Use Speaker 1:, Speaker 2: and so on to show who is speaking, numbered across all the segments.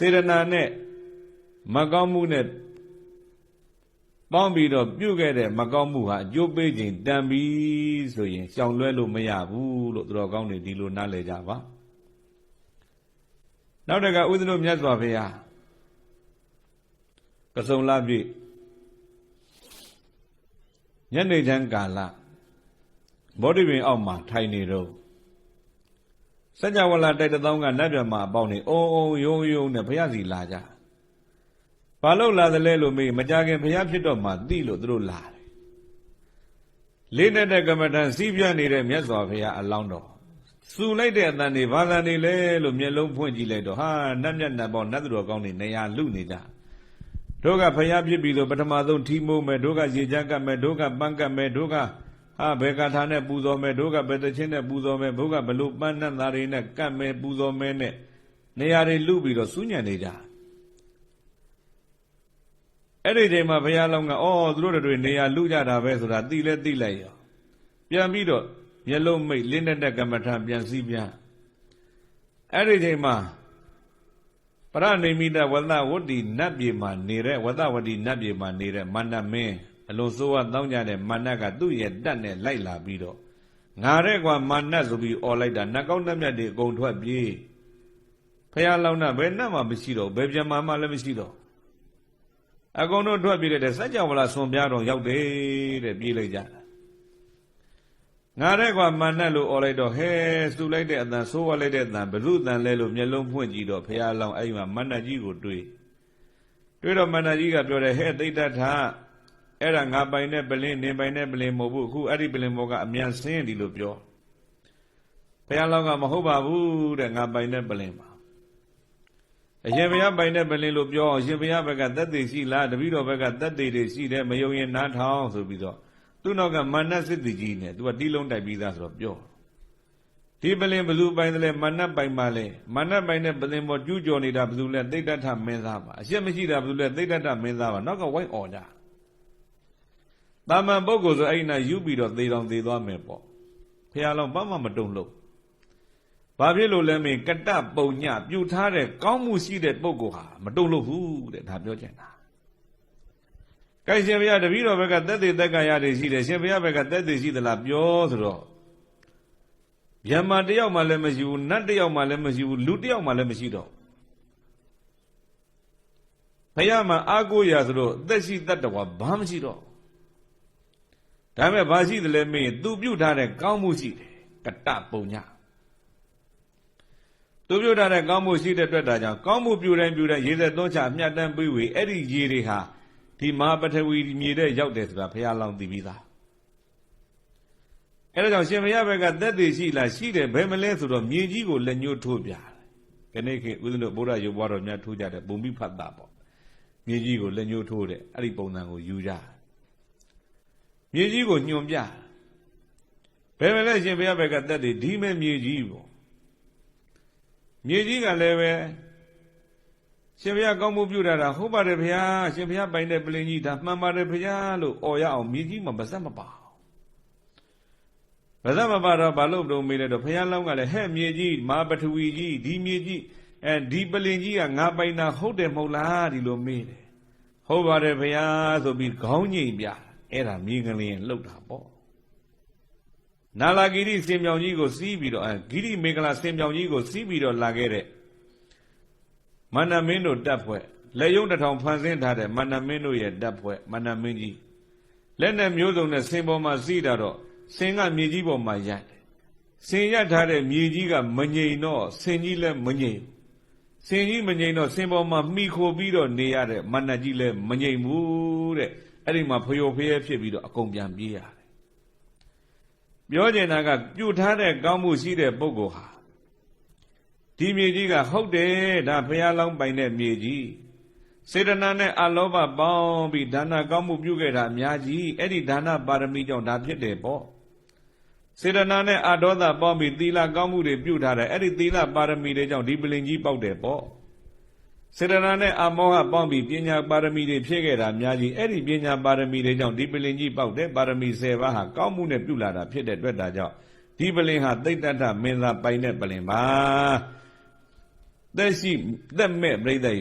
Speaker 1: စေရနာနဲ့မကောင်းမှုနဲ့ပေါင်းပြီးတော့ပြုတ်ခဲ့တဲ့မကောင်းမှုဟာအကျိုးပေးခြင်းတန်ပြီဆိုရင်ရှောင်လွဲလို့မရဘူးလို့သူတော်ကောင်းတွေဒီလိုနားလည်ကြပါနောက်တကဥဒ္ဓတို့မြတ်စွာဘုရားကစုံလာပြည့်ညနေချမ်းကာလဘောဓိပင်အောက်မှာထိုင်နေတော့ စัจ java လာတိုက်တသောင်းကနတ်မြတ်မှာအပေါင်းနေအုံအုံယုံယုံနဲ့ဘုရားစီလာကြဘာလို့လာသလဲလို့မေးမကြခင်ဘုရားဖြစ်တော့မှသိလို့သူတို့လာတယ်လေးနဲ့တဲ့ကမ္မဋ္ဌာန်းစီးပြနေတဲ့မြတ်စွာဘုရားအလောင်းတော်စူလိုက်တဲ့အတန်တွေဘာသာနေလဲလို့မျက်လုံးဖွင့်ကြည့်လိုက်တော့ဟာနတ်မြတ်နတ်ပေါနတ်သူတော်ကောင်းတွေနေရာလူနေကြတို့ကဖျားဖြစ်ပြီလို့ပထမဆုံးထီမိုးမယ်တို့ကရေချမ်းကပ်မယ်တို့ကပန်းကပ်မယ်တို့က ဟာဘယ်ကထာနဲ့ပူဇော်မယ်တို့ကဘယ်တချင်းနဲ့ပူဇော်မယ်ဘုကဘလို့ပန်းနဲ့သားတွေနဲ့ကပ်မယ်ပူဇော်မယ်နဲ့နေရာတွေလူပြီးတော့စူးညံနေကြအဲ့ဒီချိန်မှာဘုရားလောင်းကအော်သူတို့တွေနေရာလူကြတာပဲဆိုတာသိလဲသိလိုက်ရောပြန်ပြီးတော့မျက်လုံးမိတ်လင်းတဲ့ကမ္မထာပြန်စည်းပြန်အဲ့ဒီချိန်မှာပရဏိမိတဝဒဝတ္တိနတ်ပြည်မှာနေတဲ့ဝဒဝတ္တိနတ်ပြည်မှာနေတဲ့မန္တမင်း အလိုဆိုးဝတောင်းကြတဲ့မန္တကသူ့ရဲ့တက်နဲ့လိုက်လာပြီးတော့ငါတဲ့ကွာမန္တဆိုပြီးអော်လိုက်တာနတ်ကောင်းနှက်မြတ်တွေအကုန်ထွက်ပြေးဖះလောင်းတာဘယ်နှက်မှမရှိတော့ဘယ်ပြမမှလည်းမရှိတော့အကုန်တို့ထွက်ပြေးတဲ့စัจ java လာဆွန်ပြားတော်ရောက်တယ်တဲ့ပြေးလိုက်ကြတာငါတဲ့ကွာမန္တလို့អော်လိုက်တော့ဟဲစူလိုက်တဲ့အတန်ဆိုးဝလိုက်တဲ့အတန်ဘုရုတန်လဲလို့မျက်လုံးဖွင့်ကြည့်တော့ဖះလောင်းအဲ့ဒီမှာမန္တကြီးကိုတွေးတွေးတော့မန္တကြီးကပြောတယ်ဟဲ့တိတ်တထ အဲ့ဒါငါပိုင်တဲ့ပလင်းနေပိုင်တဲ့ပလင်းမဟုတ်ဘူးအခုအဲ့ဒီပလင်းဘောကအမြန်ဆင်းဒီလိုပြောဘုရားလောင်းကမဟုတ်ပါဘူးတဲ့ငါပိုင်တဲ့ပလင်းပါအရှင်ဘုရားပိုင်တဲ့ပလင်းလို့ပြောအရှင်ဘုရားဘက်ကသက်သေရှိလားတပည့်တော်ဘက်ကသက်သေတွေရှိတယ်မယုံရင်နားထောင်ဆိုပြီးတော့သူ့နောက်ကမာနစစ်တိကြီးနဲ့သူကတီးလုံးတိုက်ပြီးသားဆိုတော့ပြောဒီပလင်ဘလူပိုင်တယ်လဲမာနပိုင်ပါလေမာနပိုင်တဲ့ပလင်ပေါ်ကျူးကျော်နေတာဘလူလဲသိတ္တထမင်းသားပါအရှက်မရှိတာဘလူလဲသိတ္တထမင်းသားပါနောက်ကဝိုင်းអော်ကြ တာမန်ပုဂ္ဂိုလ်ဆိုအဲ့ဒီနာယူပြီးတော့သေတော်သေသွားမယ်ပေါ့ဖះလောင်းဘာမှမတုံလို့ဘာဖြစ်လို့လဲမင်းကတပုံညပြုထားတဲ့ကောင်းမှုရှိတဲ့ပုဂ္ဂိုလ်ဟာမတုံလို့ဘူးတဲ့ဒါပြောချင်တာကိုင်ရှင်ဘုရားတပည့်တော်ဘက်ကတက်သေးတက်ကရတွေရှိတယ်ရှင်ဘုရားဘက်ကတက်သေးရှိသလားပြောဆိုတော့ဗျမ္မာတယောက်မှလည်းမရှိဘူးနတ်တယောက်မှလည်းမရှိဘူးလူတယောက်မှလည်းမရှိတော့ဘုရားမှာအာကိုရာဆိုတော့အသက်ရှိတတ်တော်ဘာမှမရှိတော့ ဒါပေမဲ့ဘာရှိသလဲမင်းသူပြုတ်ထားတဲ့ကောင်းမှုရှိတယ်ကတပုံညသူပြုတ်ထားတဲ့ကောင်းမှုရှိတဲ့အတွက်ဒါကြောင့်ကောင်းမှုပြုတိုင်းပြုတိုင်းရေသက်သွန်းချအမြတ်တမ်းပြီးဝေအဲ့ဒီရေတွေဟာဒီမဟာပထဝီမြေတဲ့ရောက်တယ်ဆိုတာဘုရားလောင်းသိပြီးသားအဲ့ဒါကြောင့်ရှင်ဘုရားဘက်ကသက်သေရှိလားရှိတယ်ဘယ်မလဲဆိုတော့မြေကြီးကိုလက်ညှိုးထိုးပြတယ်ခဏခေဦးဇင်းတို့ဘုရားရုပ်ဘွားတော်များထိုးကြတယ်ပုံပြီးဖတ်တာပေါ့မြေကြီးကိုလက်ညှိုးထိုးတယ်အဲ့ဒီပုံစံကိုယူကြတယ် မြေကြီးကိုညွန်ပြဘယ်မလဲရှင်ဘုရားဘက်ကတက်တယ်ဒီမဲ့မြေကြီးပေါ့မြေကြီးကလည်းပဲရှင်ဘုရားကောင်းမှုပြုတာတာဟုတ်ပါတယ်ဘုရားရှင်ဘုရားပိုင်တဲ့ပလင်ကြီးဒါမှန်ပါတယ်ဘုရားလို့អော်ရအောင်မြေကြီးမှာပါစက်မပါပါဇက်မပါတော့ဘာလို့တော့မေးလဲတော့ဘုရားလောင်းကလည်းဟဲ့မြေကြီးမာပထဝီကြီးဒီမြေကြီးအဲဒီပလင်ကြီးကငါပိုင်တာဟုတ်တယ်မဟုတ်လားဒီလိုမေးတယ်ဟုတ်ပါတယ်ဘုရားဆိုပြီးခေါင်းငိမ်ပြ အဲ့ဒါမြေကလေးလှုပ်တာပေါ့နာလာဂိရိစင်ပြောင်ကြီးကိုစီးပြီးတော့အဲဂိရိမေကလာစင်ပြောင်ကြီးကိုစီးပြီးတော့လာခဲ့တဲ့မန္တမင်းတို့တပ်ဖွဲ့လက်ယုံတစ်ထောင်ဖန်ဆင်းထားတဲ့မန္တမင်းတို့ရဲ့တပ်ဖွဲ့မန္တမင်းကြီးလက်နဲ့မျိုးစုံနဲ့စင်ပေါ်မှာစီးတာတော့စင်ကမြေကြီးပေါ်မှာရိုက်တယ်စင်ရထားတဲ့မြေကြီးကမငြိမ်တော့စင်ကြီးလည်းမငြိမ်စင်ကြီးမငြိမ်တော့စင်ပေါ်မှာမိခိုပြီးတော့နေရတဲ့မန္တကြီးလည်းမငြိမ်ဘူးတဲ့ အဲ့ဒီမှာဖျော်ဖျဲဖြစ်ပြီးတော့အကုန်ပြန်ပြေးရတယ်ပြောကျင်တာကပြုတ်ထားတဲ့ကောင်းမှုရှိတဲ့ပုဂ္ဂိုလ်ဟာဒီမြေကြီးကဟုတ်တယ်ဒါဘုရားလောင်းပိုင်တဲ့မြေကြီးစေတနာနဲ့အလောဘပေါင်းပြီးဒါနကောင်းမှုပြုခဲ့တာအများကြီးအဲ့ဒီဒါနပါရမီကြောင့်ဒါဖြစ်တယ်ပေါ့စေတနာနဲ့အဒေါသပေါင်းပြီးသီလကောင်းမှုတွေပြုထားတယ်အဲ့ဒီသီလပါရမီတွေကြောင့်ဒီပလင်ကြီးပေါက်တယ်ပေါ့ စေတနာနဲ့အမောဟပေါင်းပြီးပညာပါရမီတွေဖြည့်ခဲ့တာအများကြီးအဲ့ဒီပညာပါရမီတွေကြောင့်ဒီပလင်ကြီးပေါက်တယ်ပါရမီ10ပါးဟာကောင်းမှုနဲ့ပြုလာတာဖြစ်တဲ့အတွက်ဒါကြောင့်ဒီပလင်ဟာသိတ္တထမင်းသားပိုင်တဲ့ပလင်ပါသက်ရှိသက်မဲ့ပြိဿယ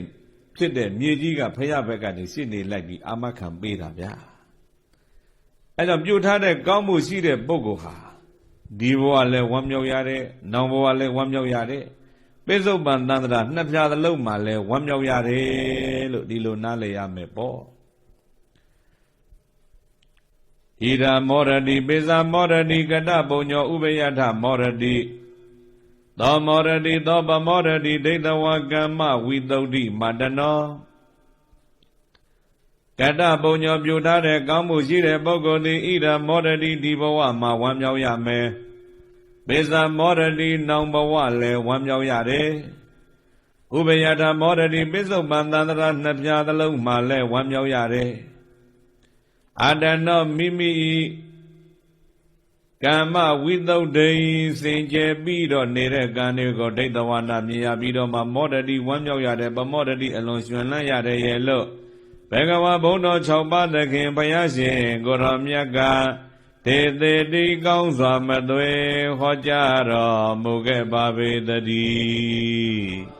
Speaker 1: ဖြစ်တဲ့မြေကြီးကဖရာဘက်ကနေရှင်းနေလိုက်ပြီးအာမခံပေးတာဗျာအဲကြောင့်ပြုတ်ထားတဲ့ကောင်းမှုရှိတဲ့ပုဂ္ဂိုလ်ဟာဒီဘဝလည်းဝမ်းမြောက်ရတဲ့နောင်ဘဝလည်းဝမ်းမြောက်ရတဲ့ ပိဿုပန်တန္တရာနှစ်ဖြာသလုံးမှာလည်းဝမ်းမြောက်ရတယ်လို့ဒီလိုနားလည်ရမယ်ပေါ့ဣဒာမောရတိပိဇာမောရတိကတပုံညောဥပယထမောရတိသောမောရတိသောပမောရတိဒိဋ္ဌဝကမ္မဝိတုဒ္ဓိမတနောကတပုံညောပြုထားတဲ့ကောင်းမှုရှိတဲ့ပုဂ္ဂိုလ်သည်ဣဒာမောရတိဒီဘဝမှာဝမ်းမြောက်ရမယ် ပိဇာမောရတိနောင်ဘဝလည်းဝမ်းမြောက်ရတယ်ဥပယထမောရတိပိစုပန်တန္တရာနှစ်ပြားသလုံးမှာလည်းဝမ်းမြောက်ရတယ်အာတနောမိမိ၏ကမ္မဝိသုဒ္ဓိစင်ကြယ်ပြီးတော့နေတဲ့ကံတွေကိုဒိဋ္ဌဝါဒမြင်ရပြီးတော့မှမောဒတိဝမ်းမြောက်ရတယ်ပမောဒတိအလွန်ရှင်လန်းရတယ်ရဲ့လို့ဘေကဝဘုံတော်6ပါးသခင်ဘုရားရှင်ကိုရောမြတ်က တေတေတိကောင်းစွာမသွေဟောကြားတော်မူခဲ့ပါပေတည်း